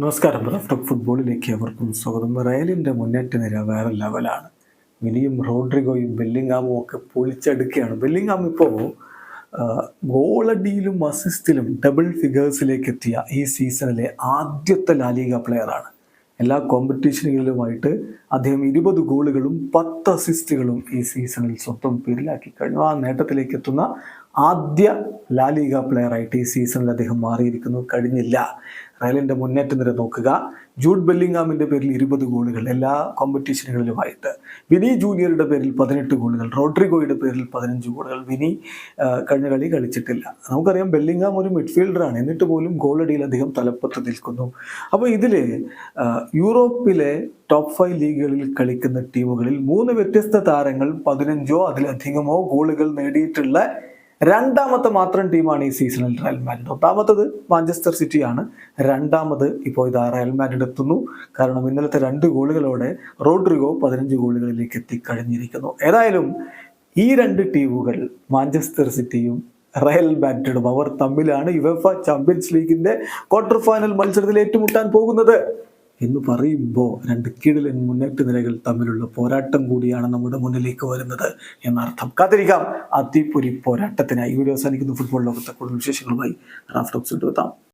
നമസ്കാരം റഫ്ടോക്ക് ഫുട്ബോളിലേക്ക് അവർക്കും സ്വാഗതം. റയലിന്റെ മുന്നേറ്റ നിര വേറെ ലെവലാണ്. വിനിയും റോഡ്രിഗോയും ബെല്ലിങ്ങാമും ഒക്കെ പൊളിച്ചെടുക്കുകയാണ്. ബെല്ലിങ്ങാം ഇപ്പോൾ ഗോളടിയിലും അസിസ്റ്റിലും ഡബിൾ ഫിഗേഴ്സിലേക്ക് എത്തിയ ഈ സീസണിലെ ആദ്യത്തെ ലാലിക പ്ലെയറാണ്. എല്ലാ കോമ്പറ്റീഷനുകളിലുമായിട്ട് അദ്ദേഹം ഇരുപത് ഗോളുകളും പത്ത് അസിസ്റ്റുകളും ഈ സീസണിൽ സ്വന്തം പേരിലാക്കി കഴിഞ്ഞു. ആ നേട്ടത്തിലേക്ക് എത്തുന്ന ആദ്യ ലാലിക പ്ലെയറായിട്ട് ഈ സീസണിൽ അദ്ദേഹം മാറിയിരിക്കുന്നു. കഴിഞ്ഞില്ല. റയലിന്റെ മുന്നേറ്റ നിര നോക്കുക. ജൂഡ് ബെല്ലിംഗാമിന്റെ പേരിൽ ഇരുപത് ഗോളുകൾ എല്ലാ കോമ്പറ്റീഷനുകളിലുമായിട്ട് വിനി ജൂനിയറുടെ പേരിൽ പതിനെട്ട് ഗോളുകൾ റോഡ്രിഗോയുടെ പേരിൽ പതിനഞ്ച് ഗോളുകൾ. വിനി കഴിഞ്ഞ കളി കളിച്ചിട്ടില്ല. നമുക്കറിയാം ബെല്ലിംഗാം ഒരു മിഡ്ഫീൽഡറാണ്. എന്നിട്ട് പോലും ഗോളടിയിൽ അദ്ദേഹം തലപ്പത്ത് നിൽക്കുന്നു. അപ്പോൾ ഇതിൽ യൂറോപ്പിലെ ടോപ്പ് ഫൈവ് ലീഗുകളിൽ കളിക്കുന്ന ടീമുകളിൽ മൂന്ന് വ്യത്യസ്ത താരങ്ങൾ പതിനഞ്ചോ അതിലധികമോ ഗോളുകൾ നേടിയിട്ടുള്ള രണ്ടാമത്തെ മാത്രം ടീമാണ് ഈ സീസണിൽ റയൽ മാഡ്രിഡ്. ഒന്നാമത്തത് മാഞ്ചസ്റ്റർ സിറ്റിയാണ്. രണ്ടാമത് ഇപ്പോൾ ഇതാ റയൽ മാഡ്രിഡ് എത്തുന്നു. കാരണം ഇന്നലത്തെ രണ്ട് ഗോളുകളോടെ റോഡ്രിഗോ പതിനഞ്ച് ഗോളുകളിലേക്ക് എത്തിക്കഴിഞ്ഞിരിക്കുന്നു. ഏതായാലും ഈ രണ്ട് ടീമുകൾ മാഞ്ചസ്റ്റർ സിറ്റിയും റയൽ മാഡ്രിഡും അവർ തമ്മിലാണ് യുവഫ ചാമ്പ്യൻസ് ലീഗിന്റെ ക്വാർട്ടർ ഫൈനൽ മത്സരത്തിൽ ഏറ്റുമുട്ടാൻ പോകുന്നത്. എന്ന് പറയുമ്പോൾ രണ്ട് കീഴിലൻ മുന്നേറ്റ നിരകൾ തമ്മിലുള്ള പോരാട്ടം കൂടിയാണ് നമ്മുടെ മുന്നിലേക്ക് വരുന്നത് എന്നർത്ഥം. കാത്തിരിക്കാം. അതിപ്പൊരി പോരാട്ടത്തിനായി വീഡിയോ അവസാനിക്കുന്ന. ഫുട്ബോൾ ലോകത്തെ കൂടുതൽ വിശേഷങ്ങളുമായി റാഫ്റ്റോക്സ് എത്താം.